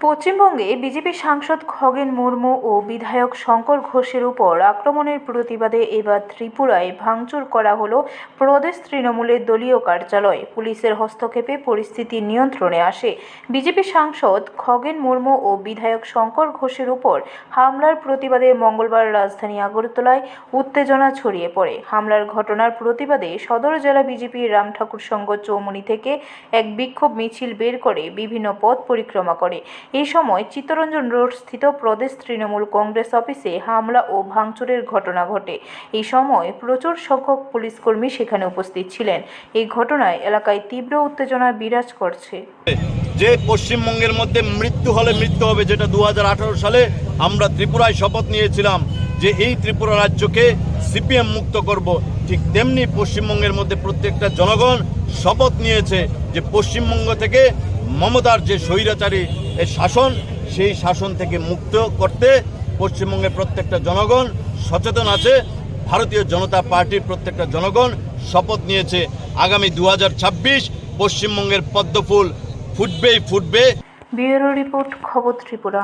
পশ্চিমবঙ্গে বিজেপি সাংসদ খগেন মুর্মু ও বিধায়ক শঙ্কর ঘোষের উপর আক্রমণের প্রতিবাদে এবার ত্রিপুরায় ভাঙচুর করা হলো প্রদেশ তৃণমূলের দলীয় কার্যালয়। পুলিশের হস্তক্ষেপে পরিস্থিতি নিয়ন্ত্রণে আসে। বিজেপি সাংসদ খগেন মুর্মু ও বিধায়ক শঙ্কর ঘোষের উপর হামলার প্রতিবাদে মঙ্গলবার রাজধানী আগরতলায় উত্তেজনা ছড়িয়ে পড়ে। হামলার ঘটনার প্রতিবাদে সদর জেলা বিজেপির রামঠাকুর সংঘ চৌমুনি থেকে এক বিক্ষোভ মিছিল বের করে বিভিন্ন পথ পরিক্রমা করে। এই সময় চিত্তরঞ্জন রোড স্থিত প্রদেশ তৃণমূল কংগ্রেস অফিসে হামলা ও ভাঙচুরের ঘটনা ঘটে। এই সময় প্রচুর সংখ্যক পুলিশকর্মী সেখানে উপস্থিত ছিলেন। এই ঘটনায় এলাকায় তীব্র উত্তেজনা বিরাজ করছে। যে পশ্চিমবঙ্গের মধ্যে মৃত্যু হলে মৃত্যু হবে, যেটা দু হাজার আঠেরো সালে আমরা ত্রিপুরায় শপথ নিয়েছিলাম যে এই ত্রিপুরা রাজ্যকে সিপিএম মুক্ত করব। ঠিক তেমনি পশ্চিমবঙ্গের মধ্যে প্রত্যেকটা জনগণ শপথ নিয়েছে যে পশ্চিমবঙ্গ থেকে মমতার যে স্বৈরাচারী এই শাসন, সেই শাসন থেকে মুক্ত করতে পশ্চিমবঙ্গের প্রত্যেকটা জনগণ সচেতন আছে। ভারতীয় জনতা পার্টির প্রত্যেকটা জনগণ শপথ নিয়েছে। আগামী দু হাজার ছাব্বিশ পশ্চিমবঙ্গের পদ্মফুল ফুটবেই ফুটবে। ব্যুরো রিপোর্ট, খবর ত্রিপুরা।